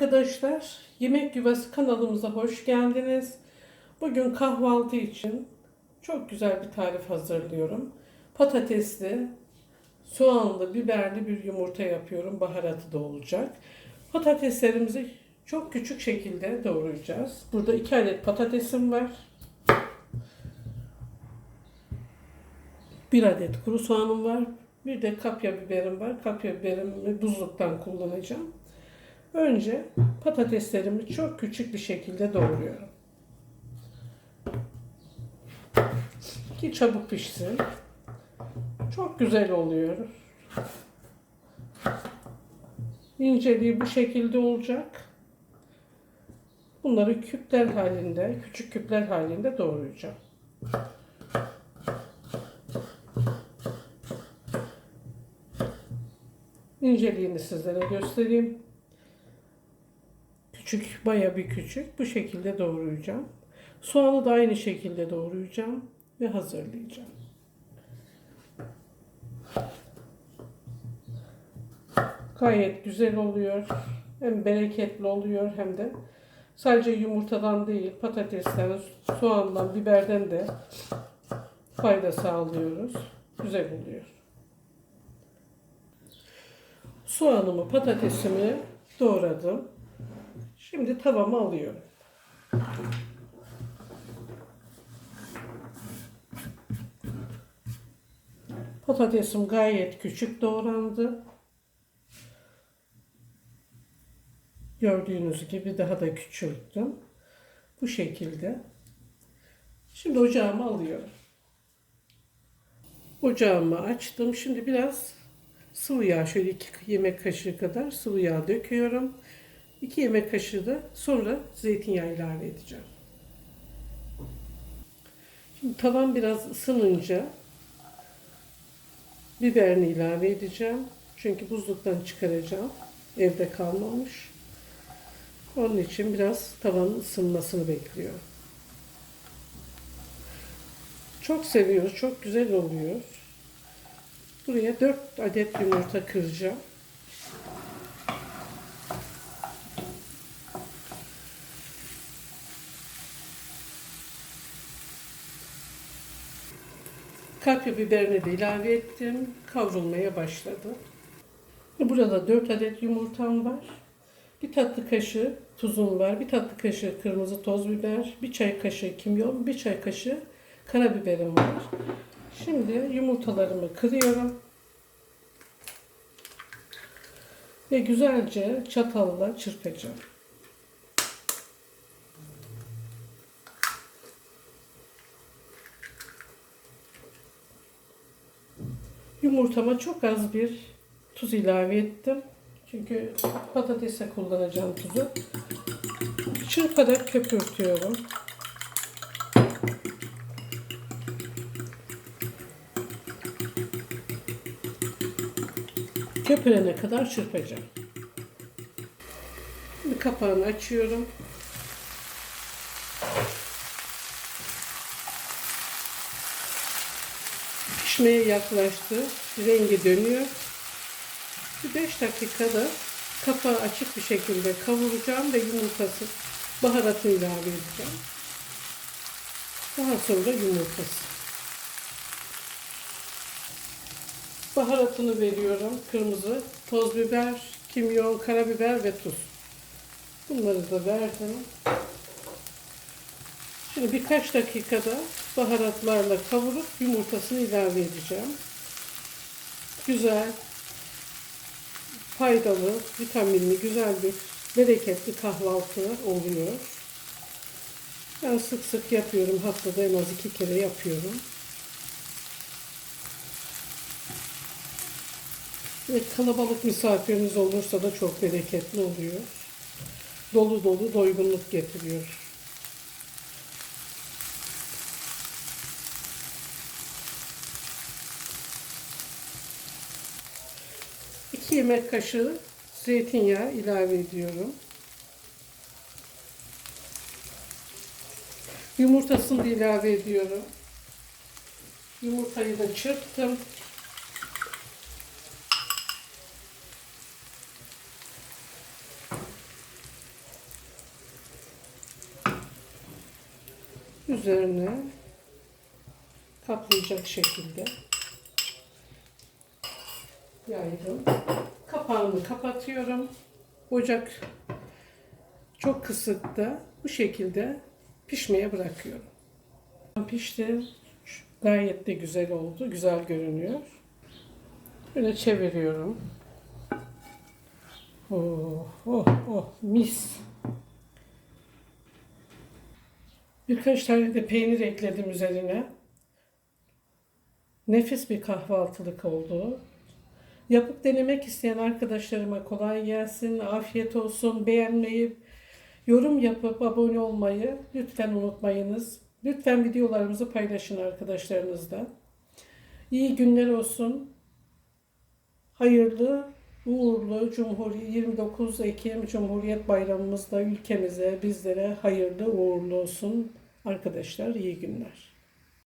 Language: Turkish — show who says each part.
Speaker 1: arkadaşlar. Yemek Yuvası kanalımıza hoş geldiniz. Bugün kahvaltı için çok güzel bir tarif hazırlıyorum. Patatesli, soğanlı, biberli bir yumurta yapıyorum. Baharatı da olacak. Patateslerimizi çok küçük şekilde doğrayacağız. Burada iki adet patatesim var. Bir adet kuru soğanım var. Bir de kapya biberim var. Kapya biberimi buzluktan kullanacağım. Önce patateslerimi çok küçük bir şekilde doğruyorum. Ki çabuk pişsin. Çok güzel oluyor. İnceliği bu şekilde olacak. Bunları küpler halinde, küçük küpler halinde doğrayacağım. İnceliğini sizlere göstereyim. Küçük, baya bir küçük. Bu şekilde doğrayacağım. Soğanı da aynı şekilde doğrayacağım ve hazırlayacağım. Gayet güzel oluyor. Hem bereketli oluyor hem de sadece yumurtadan değil patatesten, soğandan, biberden de fayda sağlıyoruz. Güzel oluyor. Soğanımı, patatesimi doğradım. Şimdi tavamı alıyorum. Patatesim gayet küçük doğrandı. Gördüğünüz gibi daha da küçülttüm. Bu şekilde. Şimdi ocağımı alıyorum. Ocağımı açtım. Şimdi biraz sıvı yağ şöyle iki yemek kaşığı kadar sıvı yağ döküyorum. 2 yemek kaşığı da sonra zeytinyağı ilave edeceğim. Şimdi tavan biraz ısınınca biberini ilave edeceğim. Çünkü buzluktan çıkaracağım. Evde kalmamış. Onun için biraz tavanın ısınmasını bekliyorum. Çok seviyoruz. Çok güzel oluyor. Buraya 4 adet yumurta kıracağım. Kapya biberini de ilave ettim. Kavrulmaya başladı. Burada 4 adet yumurtam var. Bir tatlı kaşığı tuzum var. Bir tatlı kaşığı kırmızı toz biber. Bir çay kaşığı kimyon. Bir çay kaşığı karabiberim var. Şimdi yumurtalarımı kırıyorum. Ve güzelce çatalla çırpacağım. Yumurtama çok az bir tuz ilave ettim. Çünkü patatese kullanacağım tuzu. Çırparak köpürtüyorum. Köpürene kadar çırpacağım. Şimdi kapağını açıyorum. Pişmeye yaklaştı. Rengi dönüyor. Bir 5 dakikada kapağı açık bir şekilde kavuracağım ve yumurtası baharatını ilave edeceğim. Daha sonra yumurtası. Baharatını veriyorum. Kırmızı, toz biber, kimyon, karabiber ve tuz. Bunları da verdim. Şimdi birkaç dakikada baharatlarla kavurup yumurtasını ilave edeceğim. Güzel, faydalı, vitaminli, güzel bir bereketli kahvaltı oluyor. Ben sık sık yapıyorum. Haftada en az iki kere yapıyorum. Ve kalabalık misafiriniz olursa da çok bereketli oluyor. Dolu dolu doygunluk getiriyor. 2 yemek kaşığı zeytinyağı ilave ediyorum. Yumurtasını da ilave ediyorum. Yumurtayı da çırptım. Üzerine kaplayacak şekilde yaydım. Kapağını kapatıyorum. Ocak çok kısıkta bu şekilde pişmeye bırakıyorum. Pişti. Gayet de güzel oldu. Güzel görünüyor. Böyle çeviriyorum. Oh, oh, oh, mis. Birkaç tane de peynir ekledim üzerine. Nefis bir kahvaltılık oldu. Yapıp denemek isteyen arkadaşlarıma kolay gelsin, afiyet olsun. Beğenmeyi, yorum yapıp abone olmayı lütfen unutmayınız. Lütfen videolarımızı paylaşın arkadaşlarınızla. İyi günler olsun. Hayırlı, uğurlu Cumhuriyet 29 Ekim Cumhuriyet Bayramımızda ülkemize, bizlere hayırlı uğurlu olsun. Arkadaşlar iyi günler.